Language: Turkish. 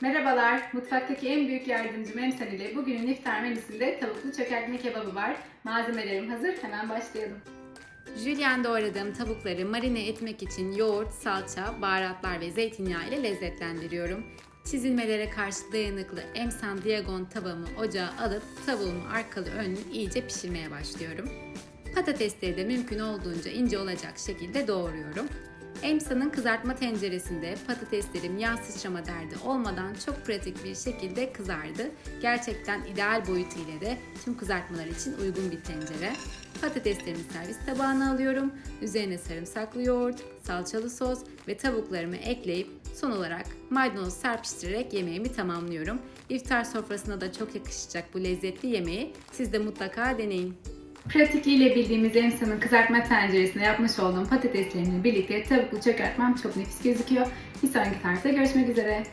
Merhabalar, mutfaktaki en büyük yardımcım Emsal ile bugünün iftar menüsünde tavuklu çökertme kebabı var. Malzemelerim hazır, hemen başlayalım. Jülyen doğradığım tavukları marine etmek için yoğurt, salça, baharatlar ve zeytinyağı ile lezzetlendiriyorum. Çizilmelere karşı dayanıklı Emsan Diagon tavamı ocağa alıp tavuğumu arkalı önlü iyice pişirmeye başlıyorum. Patatesleri de mümkün olduğunca ince olacak şekilde doğruyorum. Emsa'nın kızartma tenceresinde patateslerim yağ sıçrama derdi olmadan çok pratik bir şekilde kızardı. Gerçekten ideal boyutu ile de tüm kızartmalar için uygun bir tencere. Patateslerimi servis tabağına alıyorum. Üzerine sarımsaklı yoğurt, salçalı sos ve tavuklarımı ekleyip son olarak maydanoz serpiştirerek yemeğimi tamamlıyorum. İftar sofrasına da çok yakışacak bu lezzetli yemeği siz de mutlaka deneyin. Pratikliğiyle bildiğimiz Emsa'nın kızartma tenceresinde yapmış olduğum patateslerimle birlikte tavuklu çökertmem çok nefis gözüküyor. Bir sonraki tarifte görüşmek üzere.